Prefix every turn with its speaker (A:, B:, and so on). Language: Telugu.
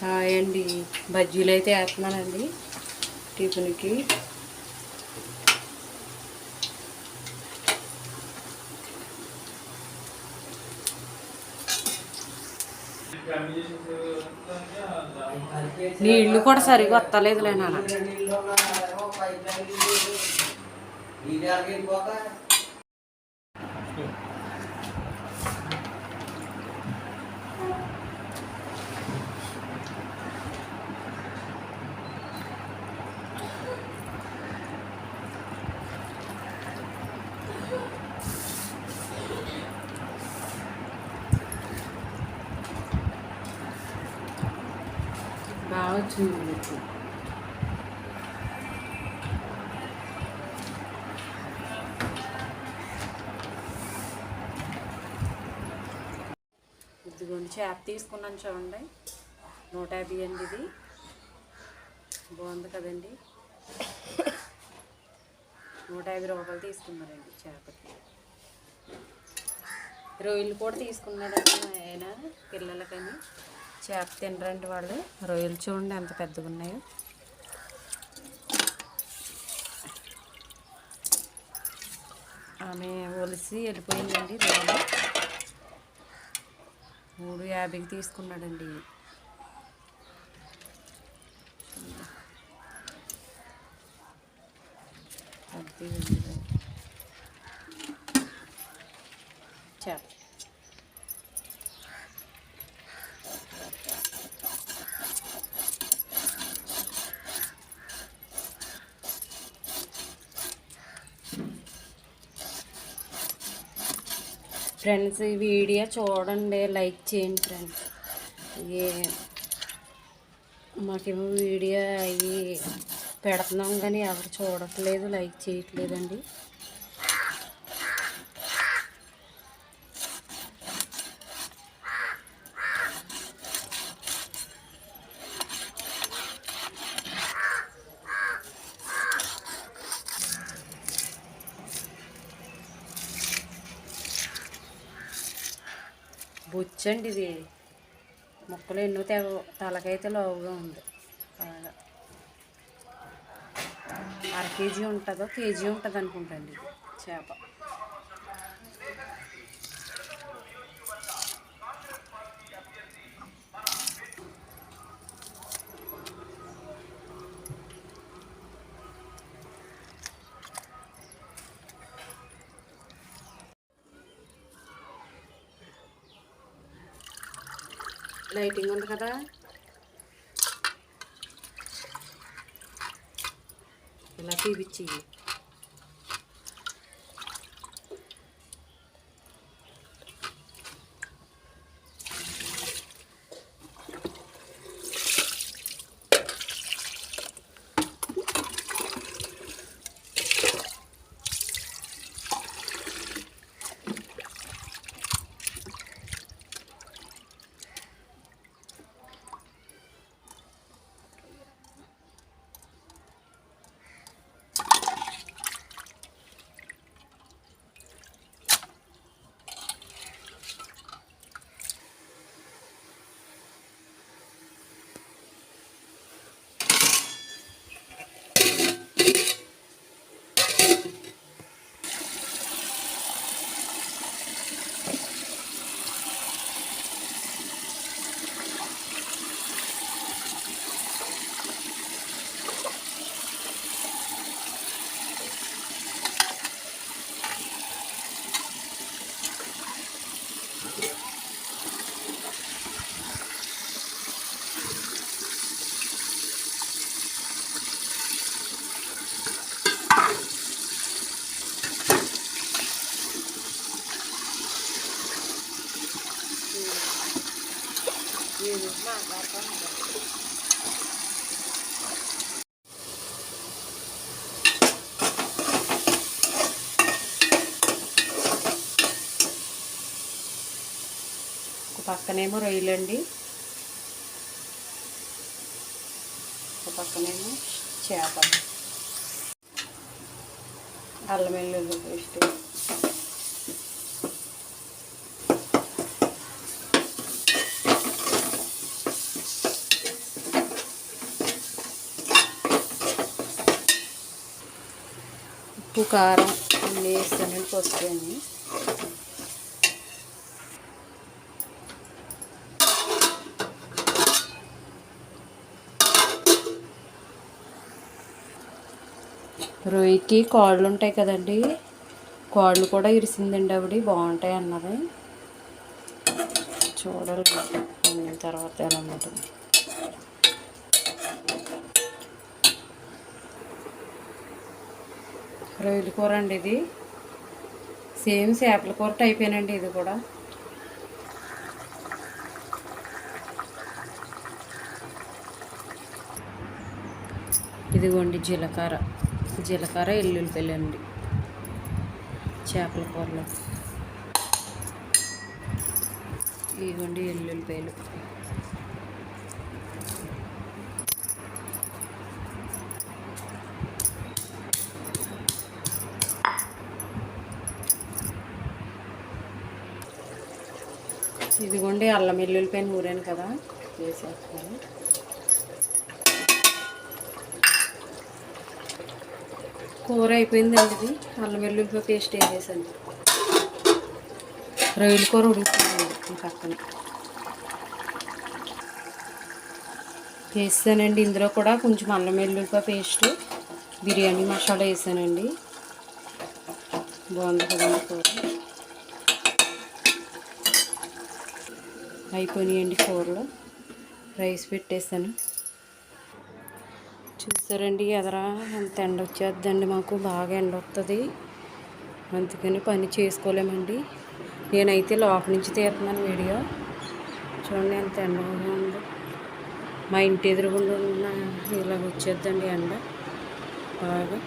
A: హాయ్ అండి. బజ్జీలు అయితే వేస్తున్నానండి టిఫిన్కి. నీళ్ళు కూడా సరిగా వస్తలేదులే నాన్న. బాగా వచ్చింది మీకు. ఇదిగోండి చేప తీసుకున్నాను చూడండి. నూట యాభై అండి ఇది. బాగుంది కదండి. నూట యాభై రూపాయలు తీసుకున్నారండి చేపకి. రొయ్యలు కూడా తీసుకున్నారండి ఆయన పిల్లలకని. చేప తినరండి వాళ్ళు. రొయ్యలు చూడండి ఎంత పెద్దగా ఉన్నాయో. ఆమె ఒలిసి వెళ్ళిపోయిందండి రొయ్యలు. మూడు యాభైకి తీసుకున్నాడండి. చేప ఫ్రెండ్స్ ఈ వీడియో చూడండి లైక్ చేయండి ఫ్రెండ్స్. ఏ మాకేమో వీడియో అవి పెడుతున్నాం కానీ ఎవరు చూడట్లేదు లైక్ చేయట్లేదండి. బొచ్చండి ఇది మొక్కలు ఎన్నో తెగ తలకైతే లోవుగా ఉంది. బాగా. అర కేజీ ఉంటుందో కేజీ ఉంటుంది అనుకుంటాండి ఇది చేప. లైటింగ్ ఉంది కదా. ఇలా చూపించి పక్కనేమో రొయ్యలండి ఒక పక్కనేమో చేపలు. అల్లం వెల్లుల్లి పేస్ట్. ఉప్పు కారం అన్నీ వేస్తాను పసుపు రొయ్యకి కాళ్ళు ఉంటాయి కదండి. కాళ్ళు కూడా ఇరిసిందండి ఆవిడ. బాగుంటాయి అన్నది చూడాలి. వండిన తర్వాత ఎలా ఉంటుంది రొయ్యల కూర అండి ఇది. సేమ్ చేపల కూర టైపేనండి ఇది కూడా. ఇదిగోండి జీలకర్ర. జీలకర్ర ఎల్లుల్లిపాయలు అండి. చేపల కూరలో. ఇవ్వండి ఎల్లుల్లిపాయలు ఇదిగోండి అల్లం వెల్లుల్లిపాయ నూరాను కదా. వేసేస్తాను. కూర అయిపోయిందండి ఇది. అల్లం వెల్లుల్లిపాయ పేస్ట్ వేసేసాను రొయ్యల కూర ఉడుకుతుందండి పక్కన. వేసానండి ఇందులో కూడా కొంచెం అల్లం వెల్లుల్లిపాయ పేస్ట్ బిర్యానీ మసాలా వేసానండి. బాగుంది కదండి కూర. అయిపోయినాయండి కూరలో. రైస్ పెట్టేసాను చూసారండి ఎదరా? ఎంత ఎండ వచ్చేద్దండి మాకు బాగా ఎండ వస్తుంది అందుకని పని చేసుకోలేమండి. నేనైతే లోపల నుంచి తీస్తున్నాను వీడియో. చూడండి ఎంత ఎండగా ఉంది. మా ఇంటి ఎదురుగుండా ఉన్న ఇలా వచ్చేద్దండి ఎండ. బాగా.